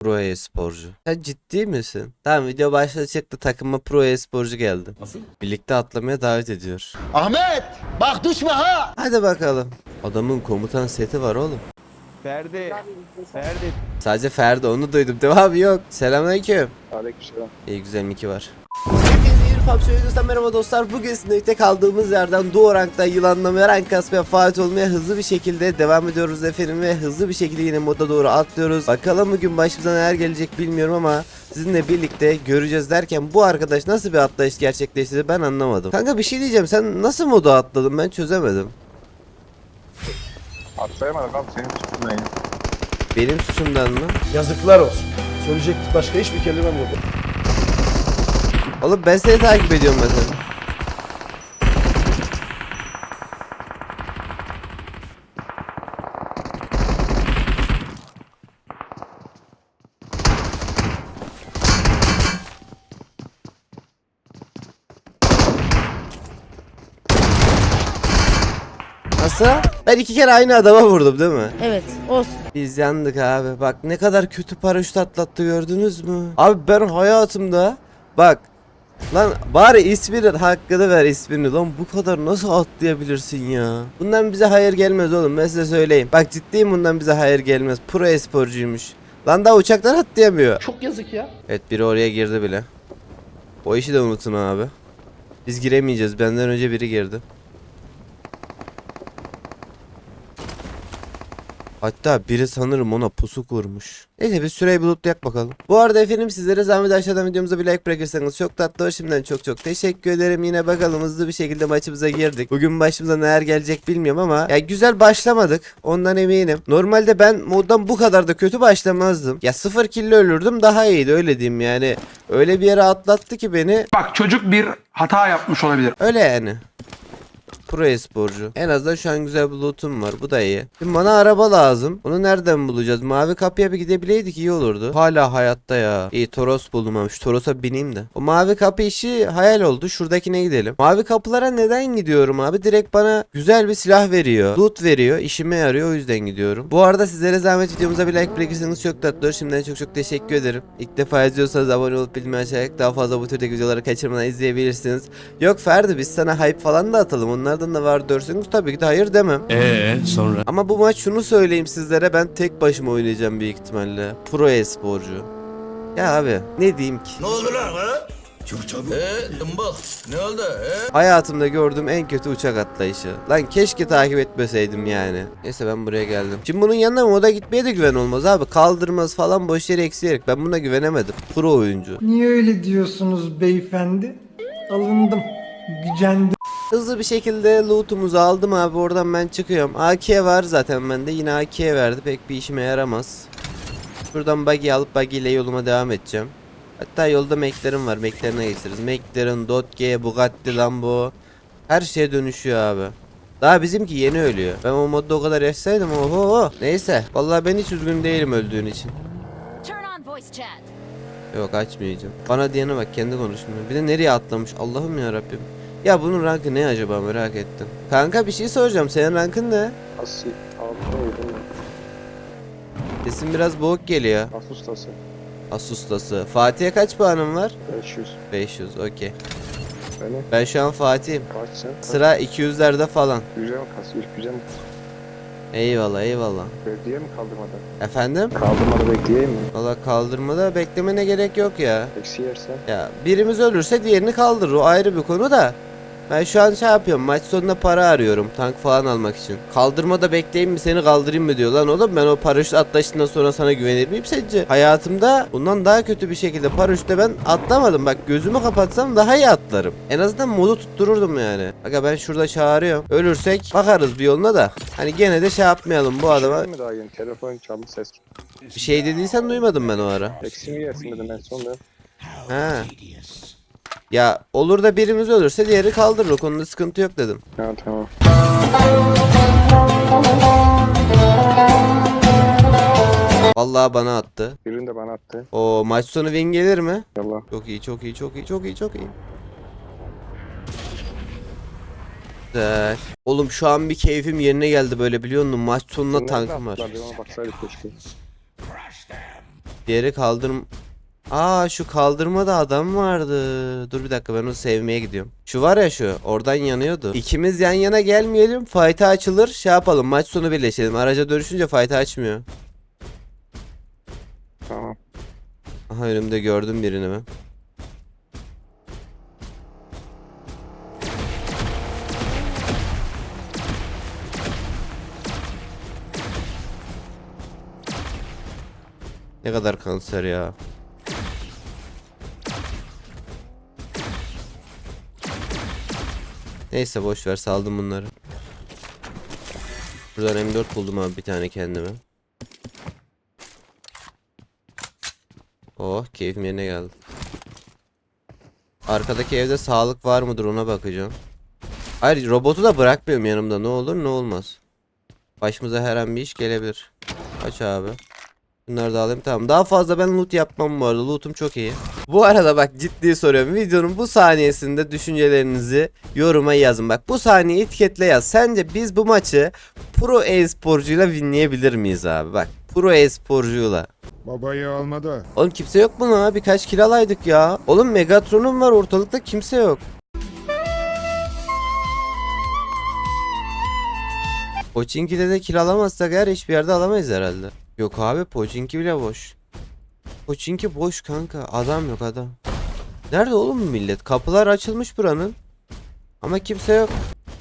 Pro e-sporcu. Sen ciddi misin? Tamam video başlayacaktı takıma pro e-sporcu geldi. Nasıl? Birlikte atlamaya davet ediyor. Ahmet bak düşme ha. Hadi bakalım. Adamın komutan seti var oğlum. Ferdi. Ferdi. Sadece Ferdi onu duydum. Devamı yok. Selamünaleyküm. Aleykümselam. İyi güzel Miki var. PUBG videosundan merhaba dostlar. Bugün sizinle kaldığımız yerden Doğu Rank'ta yılanlamaya, rank kasmaya, Fatih olmaya hızlı bir şekilde devam ediyoruz efendim ve hızlı bir şekilde yine moda doğru atlıyoruz. Bakalım bugün başımıza neler gelecek bilmiyorum ama sizinle birlikte göreceğiz derken bu arkadaş nasıl bir atlayış gerçekleştirdi ben anlamadım. Kanka bir şey diyeceğim sen nasıl moda atladın ben çözemedim. Atlayamadık abi senin suçundan ya. Benim suçumdan mı? Yazıklar olsun. Söyleyecek başka hiçbir kelimem yok. Oğlum ben seni takip ediyorum mesela. Nasıl? Ben iki kere aynı adama vurdum değil mi? Evet olsun. Biz yandık abi. Bak ne kadar kötü paraşüt atlattı gördünüz mü? Abi ben hayatımda bak Lan bari isminin hakkını ver ismini lan bu kadar nasıl atlayabilirsin ya? Bundan bize hayır gelmez oğlum ben size söyleyeyim. Bak ciddiyim bundan bize hayır gelmez. Pro esporcuymuş. Lan daha uçaktan atlayamıyor. Çok yazık ya. Evet biri oraya girdi bile. O işi de unutun abi. Biz giremeyeceğiz benden önce biri girdi. Hatta biri sanırım ona pusu kurmuş. Neyse biz süreyi bulutlayak bakalım. Bu arada efendim sizlere zahmet aşağıdan videomuza bir like bırakırsanız çok tatlı olur. Şimdiden çok çok teşekkür ederim. Yine bakalım hızlı bir şekilde maçımıza girdik. Bugün başımıza neler gelecek bilmiyorum ama ya güzel başlamadık. Ondan eminim. Normalde ben moddan bu kadar da kötü başlamazdım. Ya sıfır kill ölürdüm daha iyiydi öyle diyeyim yani. Öyle bir yere atlattı ki beni. Bak çocuk bir hata yapmış olabilir. Öyle yani. Pro esporcu. En azından şu an güzel bir lootum var. Bu da iyi. Şimdi bana araba lazım. Onu nereden bulacağız? Mavi kapıya bir gidebileydik iyi olurdu. Hala hayatta ya. İyi Toros buldum ama şu Toros'a bineyim de. O mavi kapı işi hayal oldu. Şuradakine gidelim. Mavi kapılara neden gidiyorum abi? Direkt bana güzel bir silah veriyor. Loot veriyor. İşime yarıyor. O yüzden gidiyorum. Bu arada sizlere zahmet videomuza bir like bırakırsanız çok tatlı. Şimdiden çok çok teşekkür ederim. İlk defa izliyorsanız abone olup bilmeyi açarak daha fazla bu türdeki videoları kaçırmadan izleyebilirsiniz. Yok Ferdi biz sana hype falan da atalım. Onlardan da var derseniz tabii ki de hayır demem. Ee sonra? Ama bu maç şunu söyleyeyim sizlere ben tek başıma oynayacağım büyük ihtimalle. Pro e-sporcu. Ya abi ne diyeyim ki? Ne oldu lan ha? Ee dımbık ne oldu he? Hayatımda gördüğüm en kötü uçak atlayışı. Lan keşke takip etmeseydim yani. Neyse ben buraya geldim. Şimdi bunun yanına moda gitmeye de güven olmaz abi. Kaldırmaz falan boş yere eksilerek ben buna güvenemedim. Pro oyuncu. Niye öyle diyorsunuz beyefendi? Alındım, gücendim. Hızlı bir şekilde lootumuzu aldım abi oradan ben çıkıyorum. AK var zaten bende yine AK verdi pek bir işime yaramaz. Buradan buggy alıp buggy ile yoluma devam edeceğim. Hatta yolda Mac'lerim var Mac'lerine geçeriz. Mac'lerin, Dodge, Bugatti, Lambo. Her şeye dönüşüyor abi. Daha bizimki yeni ölüyor. Ben o modda o kadar yaşsaydım oho. Neyse. Vallahi ben hiç üzgün değilim öldüğün için. Yok açmayacağım. Bana diyene bak kendi konuşmuyor. Bir de nereye atlamış Allah'ım ya Rabbim. Ya bunun rankı ne acaba merak ettim. Kanka bir şey soracağım. Senin rankın ne? Asi. Altına uydum. Sesin biraz boğuk geliyor. Asustası. Asustası. Fatih'e kaç puanın var? 500. 500 okey. Benim. Ben şu an Fatih'im. Kaç sen? Sıra 200'lerde falan. Güzel mi kasıyor? Güzel mi? Eyvallah eyvallah. Bekliye mi kaldırmadan? Efendim? Kaldırmadı bekleyeyim mi? Valla kaldırmada beklemene gerek yok ya. Eksi yersen. Ya birimiz ölürse diğerini kaldırır o ayrı bir konu da. Ben şu an şey yapıyorum maç sonunda para arıyorum tank falan almak için. Kaldırmada bekleyeyim mi seni kaldırayım mı diyor lan oğlum ben o paraşüt atlayışından sonra sana güvenir miyim sence? Hayatımda bundan daha kötü bir şekilde paraşütle ben atlamadım bak gözümü kapatsam daha iyi atlarım. En azından modu tuttururdum yani. Aga ben şurada çağırıyorum. Ölürsek bakarız bir yoluna da. Hani gene de şey yapmayalım bu adama. Şey mi daha yeni? Telefon çaldı ses. Bir şey dediysen duymadım ben o ara. Eksi mi yersin dedim en son da. Ha. Ya olur da birimiz ölürse diğeri kaldırır o konuda sıkıntı yok dedim. Ha tamam. Vallahi bana attı. Birini de bana attı. O maç sonu win gelir mi? Yallah. Çok iyi çok iyi çok iyi çok iyi çok iyi. Güzel. Oğlum şu an bir keyfim yerine geldi böyle biliyor musun? Maç sonuna Bunlar tankım var. yaptılar? Bir ona baksaydık keşke. Diğeri kaldırım... Aa şu kaldırmada adam vardı. Dur bir dakika ben onu sevmeye gidiyorum. Şu var ya şu oradan yanıyordu. İkimiz yan yana gelmeyelim. Fight'a açılır. Şey yapalım maç sonu birleşelim. Araca dönüşünce fight'a açmıyor. Tamam. Aha önümde gördüm birini ben. Ne kadar kanser ya. Neyse boş ver saldım bunları. Buradan M4 buldum abi bir tane kendime. Oh keyfim yerine geldi. Arkadaki evde sağlık var mıdır ona bakacağım. Hayır robotu da bırakmıyorum yanımda ne olur ne olmaz. Başımıza her an bir iş gelebilir. Aç abi. Bunları da alayım tamam. Daha fazla ben loot yapmam bu arada. Loot'um çok iyi. Bu arada bak ciddi soruyorum. Videonun bu saniyesinde düşüncelerinizi yoruma yazın. Bak bu saniye etiketle yaz. Sence biz bu maçı pro e-sporcuyla winleyebilir miyiz abi? Bak pro e-sporcuyla. Babayı almadı. Oğlum kimse yok mu lan? Birkaç kill alaydık ya. Oğlum Megatron'um var ortalıkta kimse yok. Pochinki'de de kill alamazsak eğer hiçbir yerde alamayız herhalde. Yok abi Pochinki bile boş. Pochinki boş kanka. Adam yok adam. Nerede oğlum millet? Kapılar açılmış buranın. Ama kimse yok.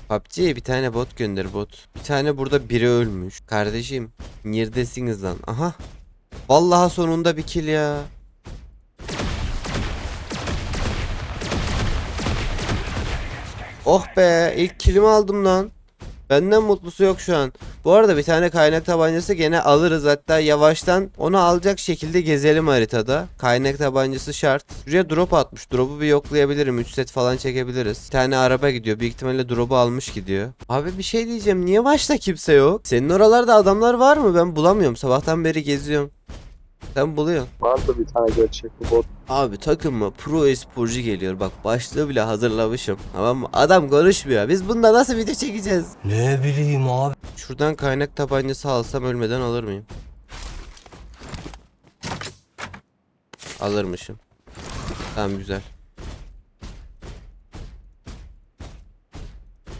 PUBG'ye bir tane bot gönder bot. Bir tane burada biri ölmüş. Kardeşim neredesiniz lan? Aha. Vallahi sonunda bir kill ya. Oh be ilk killimi aldım lan. Benden mutlusu yok şu an. Bu arada bir tane kaynak tabancası gene alırız. Hatta yavaştan onu alacak şekilde gezelim haritada. Kaynak tabancası şart. Şuraya drop atmış. Drop'u bir yoklayabilirim. 3 set falan çekebiliriz. Bir tane araba gidiyor. Büyük ihtimalle drop'u almış gidiyor. Abi bir şey diyeceğim. Niye başta kimse yok? Senin oralarda adamlar var mı? Ben bulamıyorum. Sabahtan beri geziyorum. Sen buluyorsun. Vardı bir tane gerçek bir bot. Abi takıma pro esporcu geliyor. Bak başlığı bile hazırlamışım. Tamam mı? Adam konuşmuyor. Biz bunda nasıl video çekeceğiz? Ne bileyim abi. Şuradan kaynak tabancası alsam ölmeden alır mıyım? Alırmışım. Tamam güzel.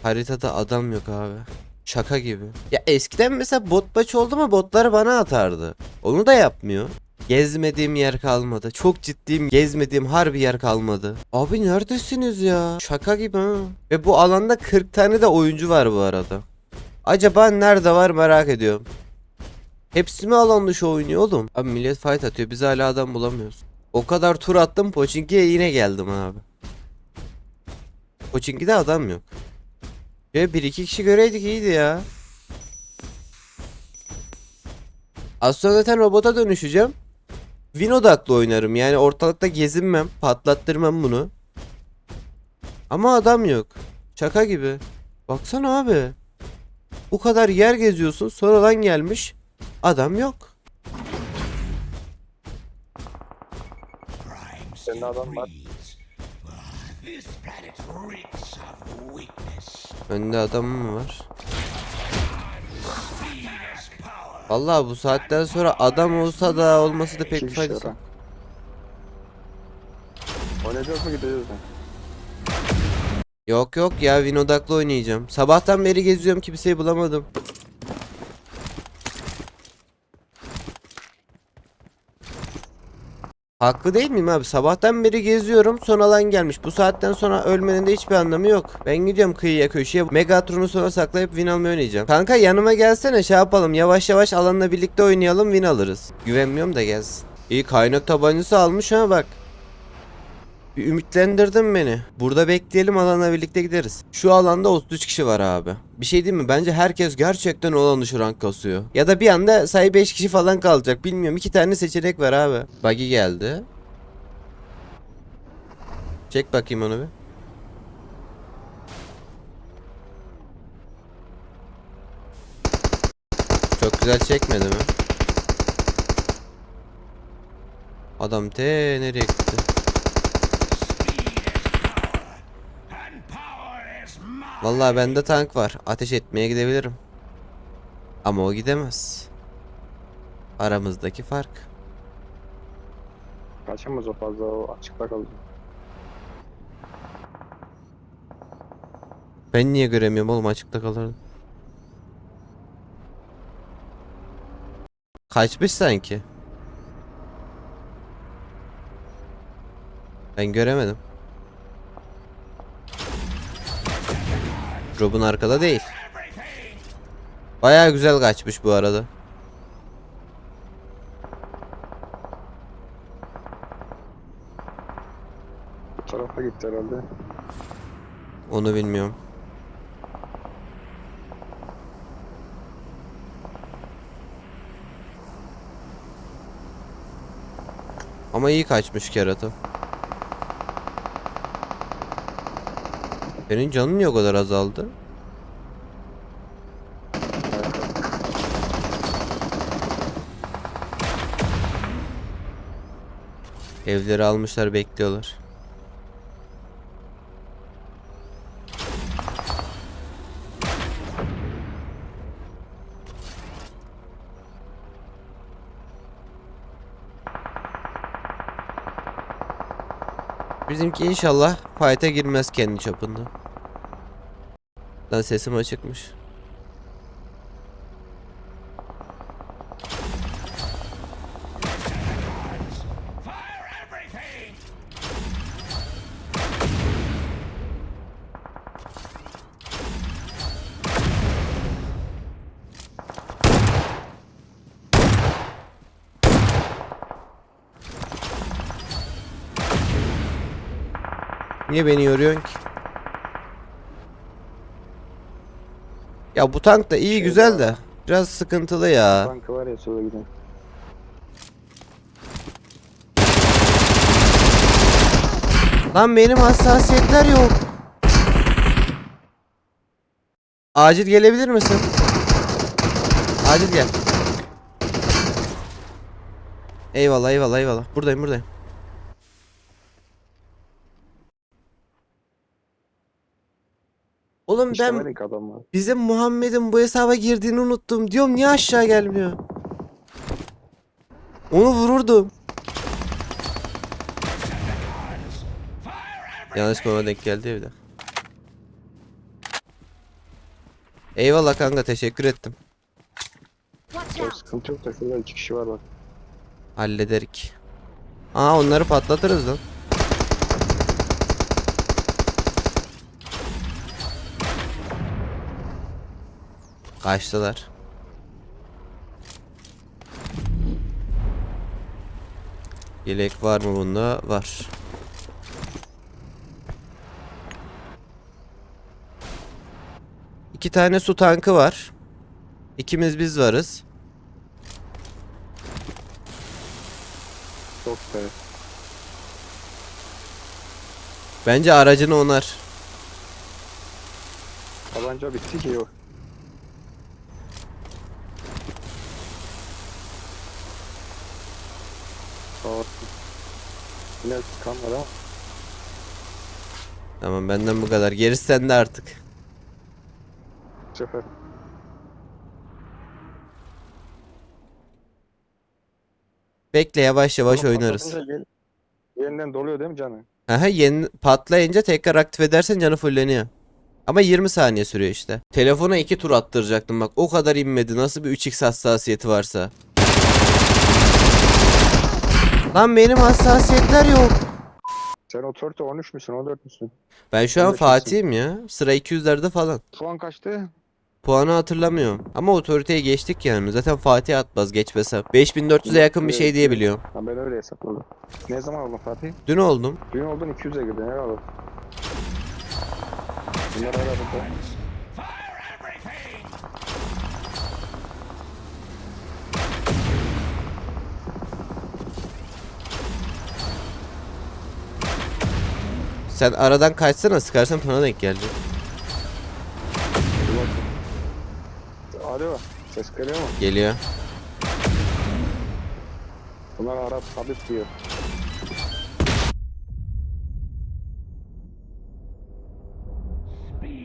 Haritada adam yok abi. Şaka gibi. Ya eskiden mesela bot maç oldu mu botları bana atardı. Onu da yapmıyor. Gezmediğim yer kalmadı. Çok ciddiyim gezmediğim harbi yer kalmadı. Abi neredesiniz ya? Şaka gibi ha. Ve bu alanda 40 tane de oyuncu var bu arada. Acaba nerede var merak ediyorum. Hepsi mi alan dışı oynuyor oğlum? Abi millet fight atıyor biz hala adam bulamıyoruz. O kadar tur attım Pochinki'ye yine geldim abi. Pochinki'de adam yok. Ve bir iki kişi göreydik iyiydi ya. Az sonra zaten robota dönüşeceğim. Win odaklı oynarım yani ortalıkta gezinmem, patlattırmam bunu. Ama adam yok. Şaka gibi. Baksana abi. Bu kadar yer geziyorsun sonradan gelmiş. Adam yok. Senin adam var. Önde adam mı var? Vallahi bu saatten sonra adam olsa da olması da pek faydası. var. Oynayacağız mı gideceğiz mi? Yok yok ya win odaklı oynayacağım. Sabahtan beri geziyorum kimseyi bulamadım. Haklı değil miyim abi? Sabahtan beri geziyorum son alan gelmiş. Bu saatten sonra ölmenin de hiçbir anlamı yok. Ben gidiyorum kıyıya köşeye. Megatron'u sonra saklayıp win almayı oynayacağım. Kanka yanıma gelsene şey yapalım. Yavaş yavaş alanla birlikte oynayalım win alırız. Güvenmiyorum da gelsin. İyi kaynak tabancası almış ha bak. Bir ümitlendirdin beni. Burada bekleyelim alanla birlikte gideriz. Şu alanda 33 kişi var abi. Bir şey değil mi? Bence herkes gerçekten olan dışı rank kasıyor. Ya da bir anda sayı 5 kişi falan kalacak. Bilmiyorum. iki tane seçenek var abi. Buggy geldi. Çek bakayım onu bir. Çok güzel çekmedi mi? Adam te nereye gitti? Vallahi bende tank var. Ateş etmeye gidebilirim. Ama o gidemez. Aramızdaki fark. Kaçamaz o fazla o açıkta kaldı. Ben niye göremiyorum oğlum açıkta kalırdı. Kaçmış sanki. Ben göremedim. Rob'un arkada değil. Baya güzel kaçmış bu arada. Bu tarafa gitti herhalde. Onu bilmiyorum. Ama iyi kaçmış kerata. Senin canın niye o kadar azaldı? Evleri almışlar bekliyorlar. İnşallah fight'a girmez kendi çapında. Lan sesim açıkmış. Niye beni yoruyorsun ki? Ya bu tank da iyi Şey güzel var. de biraz sıkıntılı ya. Banka var ya sola giden. Lan benim hassasiyetler yok. Acil gelebilir misin? Acil gel. Eyvallah eyvallah eyvallah. Buradayım buradayım. Oğlum ben adam var. bizim Muhammed'in bu hesaba girdiğini unuttum. Diyorum niye aşağı gelmiyor? Onu vururdum. Yanlış konuma denk geldi ya bir de. Eyvallah kanka teşekkür ettim. Watch Ya out. sıkıntı yok da şurada iki kişi var bak. Hallederik. Aa onları patlatırız lan. Kaçtılar. Yelek var mı bunda? Var. İki tane su tankı var. İkimiz biz varız. Çok be. Bence aracını onar. Tabanca bitti ki yok. Kan var ama. Tamam benden bu kadar. Gerisi sende artık. Bu sefer. Bekle yavaş yavaş oynarız. patlatınca yeni- Yeniden doluyor değil mi canım? Aha yeni patlayınca tekrar aktif edersen canı fulleniyor. Ama 20 saniye sürüyor işte. Telefona iki tur attıracaktım bak. O kadar inmedi. Nasıl bir 3x hassasiyeti varsa. Lan benim hassasiyetler yok. Sen otorite 13 müsün 14 müsün? Ben şu an Anlaşılsın. Fatih'im ya. Sıra 200'lerde falan. Puan kaçtı? Puanı hatırlamıyorum. Ama otoriteye geçtik yani. Zaten Fatih atmaz geçmesem. 5400'e yakın bir şey diye biliyorum. Ha, ben öyle hesapladım. Ne zaman oldun Fatih? Dün oldum. Dün oldun 200'e girdin herhalde. Bunlar arada. Sen aradan kaçsana sıkarsan bana denk gelecek. Alo. Ses geliyor mu? Geliyor. Bunlar Arap Habib diyor.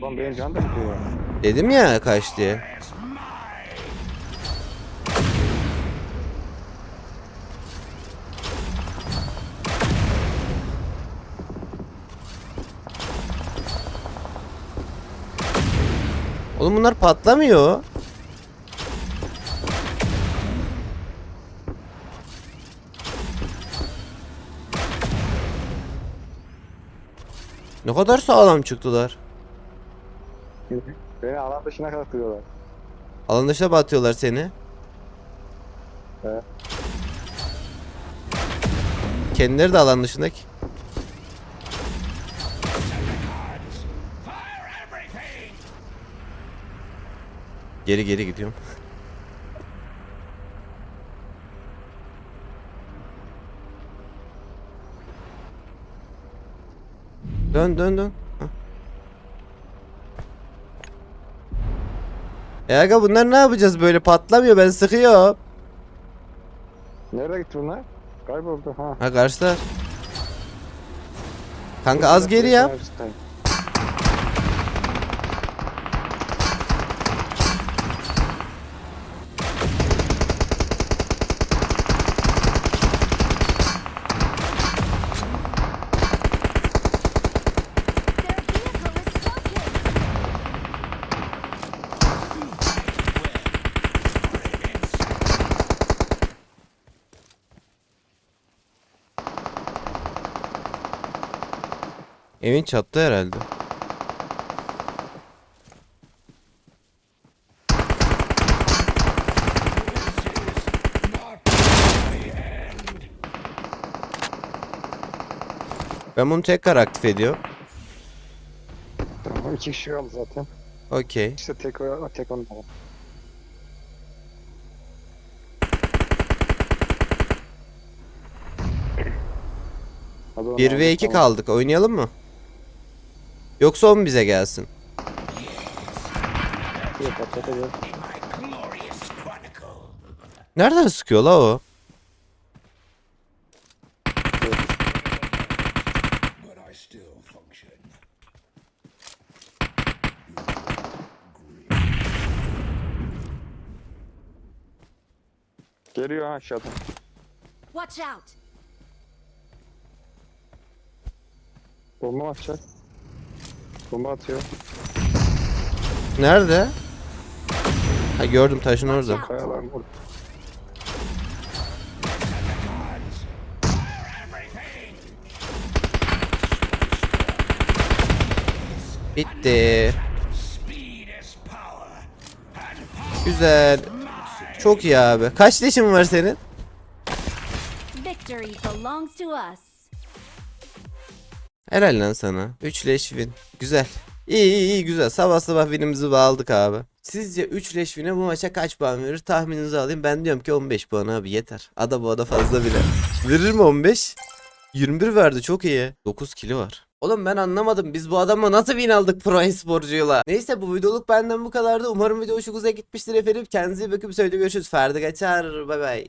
Lan benim can da gidiyor. Dedim ya kaç diye. Oğlum bunlar patlamıyor. Ne kadar sağlam çıktılar. Beni alan dışına kalkıyorlar. Alan dışına batıyorlar seni. Evet. Kendileri de alan dışındaki. Geri geri gidiyorum. Dön dön dön. E aga bunlar ne yapacağız böyle patlamıyor ben sıkıyorum. Nerede gitti bunlar? Kayboldu ha. Ha karşılar. Kanka az geri yap. Evin çattı herhalde. Ben bunu tekrar aktif ediyorum. Tamam iki kişi kaldı zaten. Okey. İşte tek o tek onlar. Hadi onu 1 ve aldım, 2 tamam. kaldık. Oynayalım mı? Yoksa o mu bize gelsin? Yok. Nereden sıkıyor la o? Geliyor ha aşağıdan. Watch out. Bomba atacak. Bomba atıyor. Nerede? Ha gördüm taşın orada. Kayalar burada. Bitti. Güzel. Çok iyi abi. Kaç leşin var senin? Victory belongs to us. Helal lan sana. 3 leş win. Güzel. İyi iyi iyi güzel. Sabah sabah winimizi aldık abi. Sizce 3 leş win'e bu maça kaç puan verir? Tahmininizi alayım. Ben diyorum ki 15 puan abi yeter. Ada bu ada fazla bile. Verir mi 15? 21 verdi çok iyi. 9 kilo var. Oğlum ben anlamadım. Biz bu adamla nasıl win aldık pro esporcuyla? Neyse bu videoluk benden bu kadardı. Umarım video hoşunuza gitmiştir efendim. Kendinize iyi bakın. Sonraki görüşürüz. Ferdi Kaçar. Bay bay.